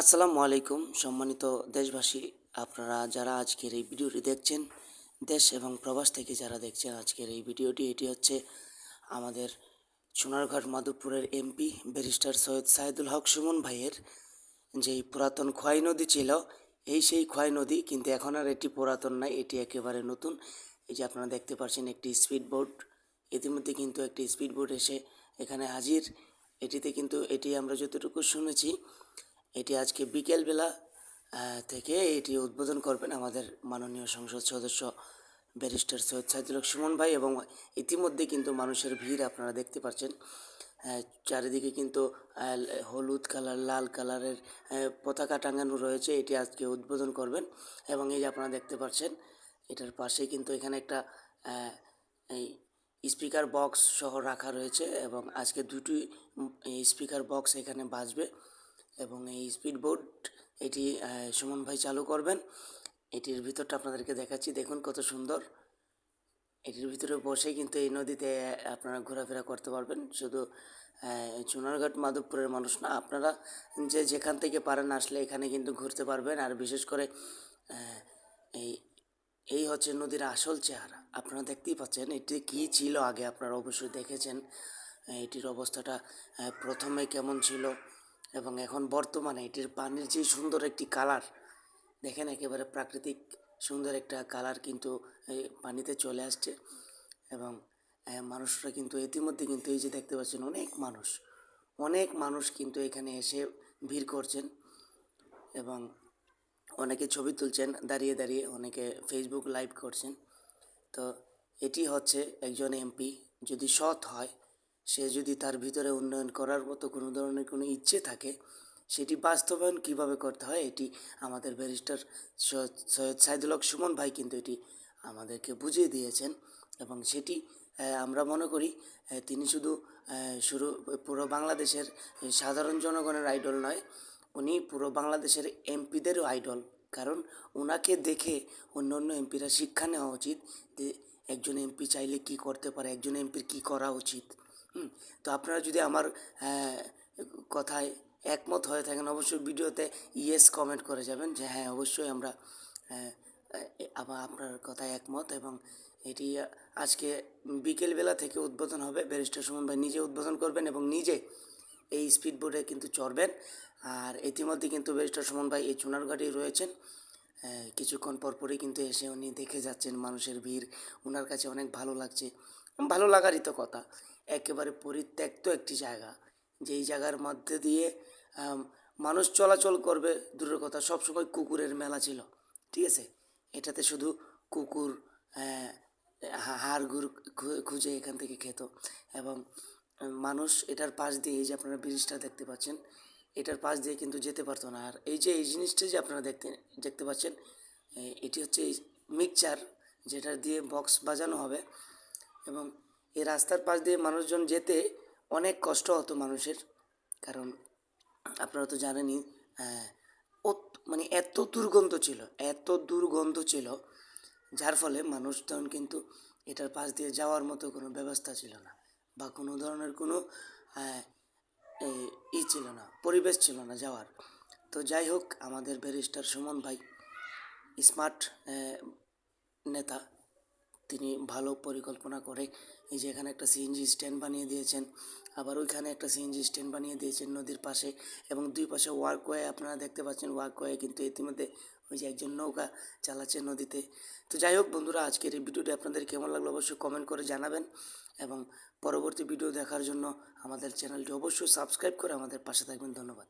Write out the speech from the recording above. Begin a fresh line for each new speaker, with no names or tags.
আসসালামু আলাইকুম, সম্মানিত দেশবাসী। আপনারা যারা আজকের এই ভিডিওটি দেখছেন, দেশ এবং প্রবাস থেকে যারা দেখছেন আজকের এই ভিডিওটি, এটি হচ্ছে আমাদের সোনারঘাট মাধবপুরের এমপি, ব্যারিস্টার সৈয়দ সাইদুল হক সুমন ভাইয়ের যেই পুরাতন খোয়াই নদী ছিল। এই সেই খোয়াই নদী, কিন্তু এখন আর এটি পুরাতন নাই এটি একেবারে নতুন। এই যে আপনারা দেখতে পাচ্ছেন একটি স্পিড বোট ইতিমধ্যে কিন্তু একটি স্পিড বোট এসে এখানে হাজির। এটিতে কিন্তু, এটি আমরা যতটুকু শুনেছি এটি আজকে বিকেলবেলা থেকে এটি উদ্বোধন করবেন আমাদের মাননীয় সংসদ সদস্য ব্যারিস্টার সৈয়দ সাইদুল হক সুমন ভাই এবং ইতিমধ্যে কিন্তু মানুষের ভিড় আপনারা দেখতে পাচ্ছেন। চারিদিকে কিন্তু হলুদ কালার, লাল কালারের পতাকা টাঙানো রয়েছে। এটি আজকে উদ্বোধন করবেন এবং এই যে আপনারা দেখতে পাচ্ছেন, এটার পাশে কিন্তু এখানে একটা এই স্পিকার বক্স সহ রাখা রয়েছে এবং আজকে দুটি স্পিকার বক্স এখানে বাজবে। এবং এই স্পিড বোট এটি সুমন ভাই চালু করবেন। এটির ভিতরটা আপনাদেরকে দেখাচ্ছি। দেখুন কত সুন্দর। এটির ভিতরে বসে কিন্তু এই নদীতে আপনারা ঘোরাফেরা করতে পারবেন। শুধু চুনারঘাট, মাধবপুরের মানুষ না, আপনারা যে যেখান থেকে পারেন আসলে এখানে কিন্তু ঘুরতে পারবেন। আর বিশেষ করে এই এই হচ্ছে নদীর আসল চেহারা। আপনারা দেখতেই পাচ্ছেন এটি কী ছিল আগে, আপনারা অবশ্যই দেখেছেন। এটির অবস্থাটা প্রথমে কেমন ছিল। এবং এখন বর্তমানে এটির পানির যে সুন্দর একটি কালার দেখেন একেবারে প্রাকৃতিক সুন্দর একটা কালার কিন্তু এই পানিতে চলে আসছে এবং মানুষরা কিন্তু ইতিমধ্যে কিন্তু এই যে দেখতে পাচ্ছেন অনেক মানুষ অনেক মানুষ কিন্তু এখানে এসে ভিড় করছেন এবং অনেকে ছবি তুলছেন, দাঁড়িয়ে দাঁড়িয়ে অনেকে ফেসবুক লাইভ করছেন। তো এটি হচ্ছে একজন এমপি যদি সৎ হয় সে যদি তার ভিতরে উন্নয়ন করার মতো কোনো ধরনের কোনো ইচ্ছে থাকে, সেটি বাস্তবায়ন কীভাবে করতে হয়, এটি আমাদের ব্যারিস্টার সৈয়দ সাইদুল হক সুমন ভাই কিন্তু এটি আমাদেরকে বুঝিয়ে দিয়েছেন এবং সেটি আমরা মনে করি তিনি শুধু শুরু, পুরো বাংলাদেশের সাধারণ জনগণের আইডল নয়, উনি পুরো বাংলাদেশের এমপিদেরও আইডল। কারণ ওনাকে দেখে অন্য অন্য এমপিরা শিক্ষা নেওয়া উচিত যে, একজন এমপি চাইলে কি করতে পারে, একজন এমপির কি করা উচিত। তো আপনারা যদি আমার কথায় একমত হয়ে থাকেন, অবশ্যই ভিডিওতে ইয়েস কমেন্ট করে যাবেন যে হ্যাঁ অবশ্যই আমরা আবার আপনার কথায় একমত এবং এটি আজকে বিকেলবেলা থেকে উদ্বোধন হবে। ব্যারিস্টার সুমন ভাই নিজে উদ্বোধন করবেন এবং নিজে এই স্পিড বোটে কিন্তু চড়বেন। আর ইতিমধ্যে কিন্তু ব্যারিস্টার সুমন ভাই এই চুনারঘাটেই রয়েছেন। কিছুক্ষণ পরপরই কিন্তু এসে উনি দেখে যাচ্ছেন মানুষের ভিড়। ওনার কাছে অনেক ভালো লাগছে। ভালো লাগারই তো কথা। একেবারে পরিত্যক্ত একটি জায়গা। যেই জায়গার মধ্যে দিয়ে মানুষ চলাচল করবে দূরের কথা সবসময় কুকুরের মেলা ছিল ঠিক আছে? এটাতে শুধু কুকুর আহ, হাড় গুড় খু- খুঁজে এখান থেকে খেত এবং মানুষ এটার পাশ দিয়ে এই যে আপনারা ব্রিজটা দেখতে পাচ্ছেন এটার পাশ দিয়ে কিন্তু যেতে পারতো না। আর এই যে এই জিনিসটা যে আপনারা দেখতে দেখতে পাচ্ছেন এটি হচ্ছে মিক্সচার যেটা দিয়ে বক্স বাজানো হবে এবং এই রাস্তার পাশ দিয়ে মানুষজন যেতে অনেক কষ্ট হতো মানুষের। কারণ আপনারা তো জানেনই মানে এত দুর্গন্ধ ছিল, এত দুর্গন্ধ ছিল, যার ফলে মানুষজন কিন্তু এটার পাশ দিয়ে যাওয়ার মতো কোনো ব্যবস্থা ছিল না বা কোনো ধরনের কোনো ই ছিল না, পরিবেশ ছিল না যাওয়ার। তো যাই হোক, আমাদের ব্যারিস্টার সুমন ভাই স্মার্ট নেতা তিনি ভালো পরিকল্পনা করে এই যে এখানে একটা সিএনজি স্ট্যান্ড বানিয়ে দিয়েছেন, আবার ওইখানে একটা সিএনজি স্ট্যান্ড বানিয়ে দিয়েছেন নদীর পাশে এবং দুই পাশে ওয়ার্কওয়ে আপনারা দেখতে পাচ্ছেন, ওয়ার্কওয়ে কিন্তু ইতিমধ্যে ওই যে একজন নৌকা চালাচ্ছে নদীতে। তো যাই হোক বন্ধুরা, আজকের এই ভিডিওটি আপনাদের কেমন লাগল অবশ্যই কমেন্ট করে জানাবেন এবং পরবর্তী ভিডিও দেখার জন্য আমাদের চ্যানেলটি অবশ্যই সাবস্ক্রাইব করে আমাদের পাশে থাকবেন। ধন্যবাদ।